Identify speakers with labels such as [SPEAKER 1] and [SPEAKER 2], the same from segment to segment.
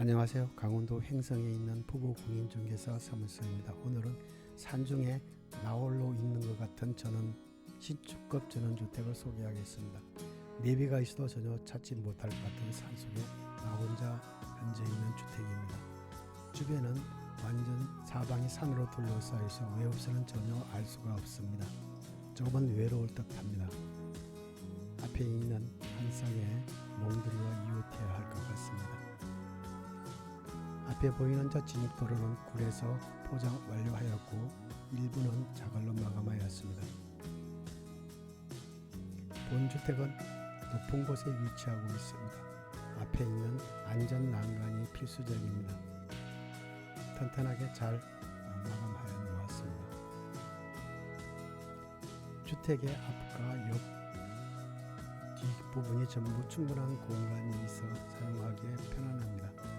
[SPEAKER 1] 안녕하세요. 강원도 횡성에 있는 부부 공인중개사 사무소입니다. 오늘은 산중에 나홀로 있는 것 같은 저는 신축급 전원주택을 소개하겠습니다. 내비가 있어도 전혀 찾지 못할 것 같은 산속에 나 혼자 현재 있는 주택입니다. 주변은 완전 사방이 산으로 둘러싸여 있어 외롭서는 전혀 알 수가 없습니다. 조금은 외로울 듯합니다. 앞에 있는 한 쌍의 몽들이와 이웃해야 할 것 같습니다. 앞에 보이는 저 진입도로는 굴에서 포장 완료하였고 일부는 자갈로 마감하였습니다. 본주택은 높은 곳에 위치하고 있습니다. 앞에 있는 안전 난간이 필수적입니다. 튼튼하게 잘 어, 마감하여 놓았습니다. 주택의 앞과 옆 뒷부분이 전부 충분한 공간이 있어 사용하기에 편안합니다.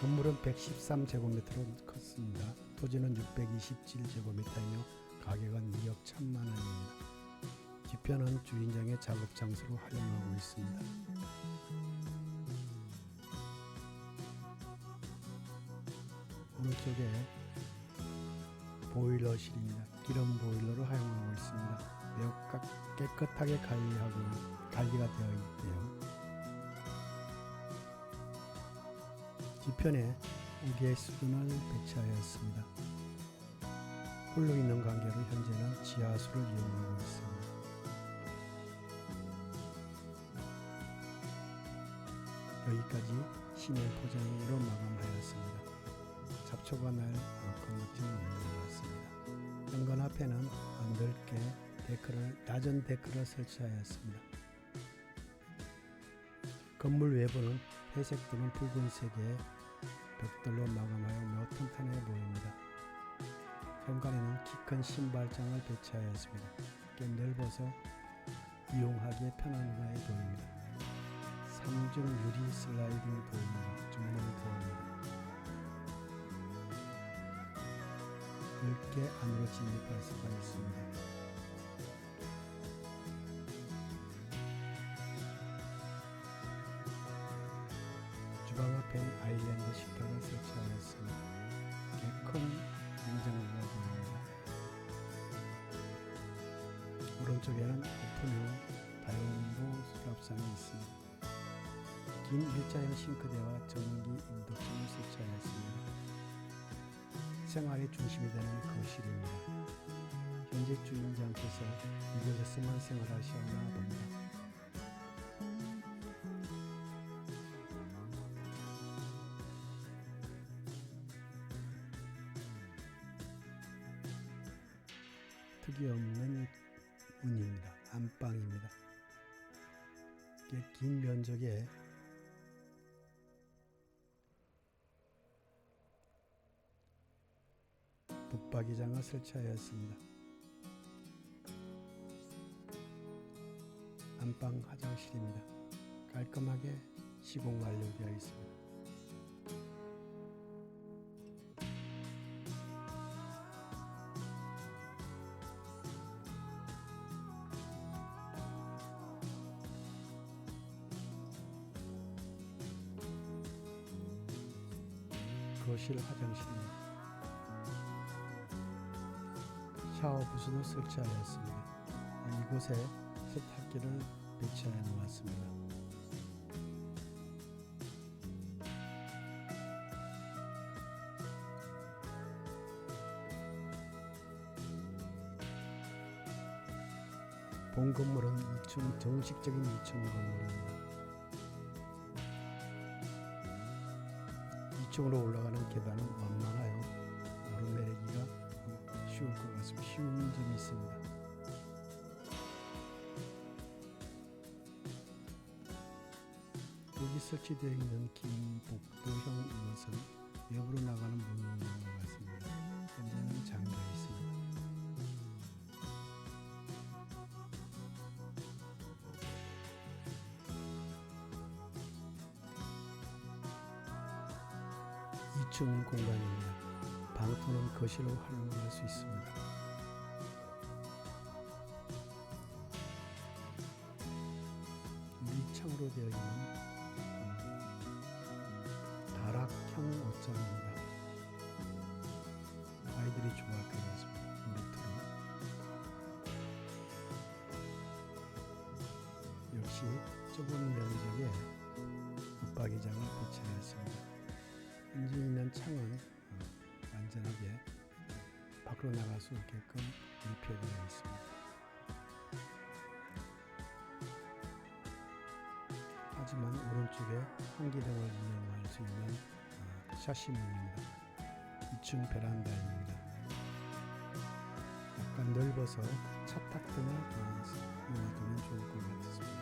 [SPEAKER 1] 건물은 113제곱미터로 컸습니다. 토지는 627제곱미터이며 가격은 2억 1천만 원입니다. 뒤편은 주인장의 작업 장소로 활용하고 있습니다. 오른쪽에 보일러실입니다. 기름 보일러로 활용하고 있습니다. 매우 까- 깨끗하게 관리하고 관리가 되어 있고요. 뒤편에 우기의 수건을 배치하였습니다. 홀로 있는 관계로 현재는 지하수를 이용하고 있습니다. 여기까지 시멘 포장으로 마감하였습니다. 잡초가 날것 같습니다. 현관 앞에는 넓게 데크를 낮은 데크를 설치하였습니다. 건물 외부는 회색 또는 붉은색의 벽돌로 마감하여 매우 튼튼해 보입니다. 현관에는 키 큰 신발장을 배치하였습니다. 꽤 넓어서 이용하기에 편안해 보입니다. 3중 유리 슬라이딩 도어입니다. 주문 도어입니다. 넓게 안으로 진입할 수가 있습니다. 오른쪽에는 오픈형 다용도 수납장이 있습니다. 긴 일자형 싱크대와 전기 인덕션을 설치하였습니다. 생활의 중심이 되는 거실입니다. 현재 주인장께서 이곳에서만 생활하시나 봅니다. 특이 없는 문입니다. 안방입니다. 긴 면적에 붙박이장을 설치하였습니다. 안방 화장실입니다. 깔끔하게 시공 완료되어 있습니다. 거실 화장실입니다. 샤워 부스도 설치하였습니다. 이곳에 세탁기를 배치해 놓았습니다. 본 건물은 2층 정식적인 2층 건물입니다. 2층으로 올라가는 계단은 완만하여 오르내리기가 쉬울 것 같습니다. 쉬운 점이 있습니다. 여기 설치되어 있는 긴 복도형 이것은 외부로 나가는 있는 것 같습니다. 현재는 잠겨 있습니다. 2층 공간이며 방토는 거실로 활용할 수 있습니다. 밑창으로 되어 있는 다락형 옷장입니다. 아이들이 좋아할 것 같습니다. 밑으로 역시 좁은 면적에 붙박이장을 배치하였습니다. 현재 있는 창은 어, 안전하게 밖으로 나갈 수 있게끔 밀폐되어 있습니다. 하지만 오른쪽에 환기등을 운영할 수 있는 어, 샤시문입니다. 2층 베란다입니다. 약간 넓어서 차탁 등을 어, 놓아두면 좋을 것 같습니다.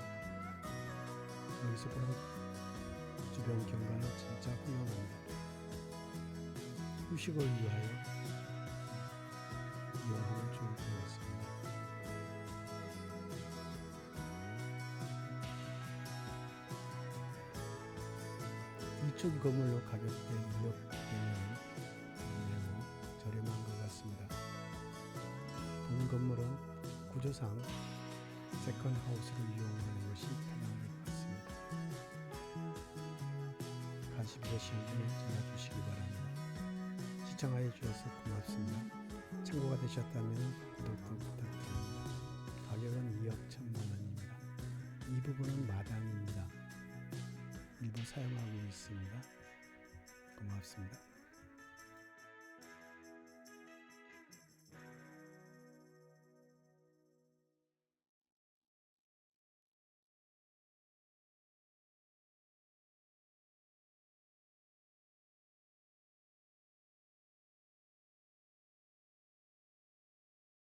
[SPEAKER 1] 여기서 보는 주변 경관은 진짜 훌륭합니다. 휴식을 위하여 것 같습니다. 이쪽 건물로 가격대 2억 되면 매우 저렴한 것 같습니다. 본 건물은 구조상 세컨 하우스를 이용하는 것이 편한 것 같습니다. 관심 되시면 전화 주시기 바랍니다. 시청하여 주셔서 고맙습니다. 참고가 되셨다면 구독도 부탁드립니다. 가격은 2억 천만 원입니다. 이 부분은 마당입니다. 일부 사용하고 있습니다. 고맙습니다.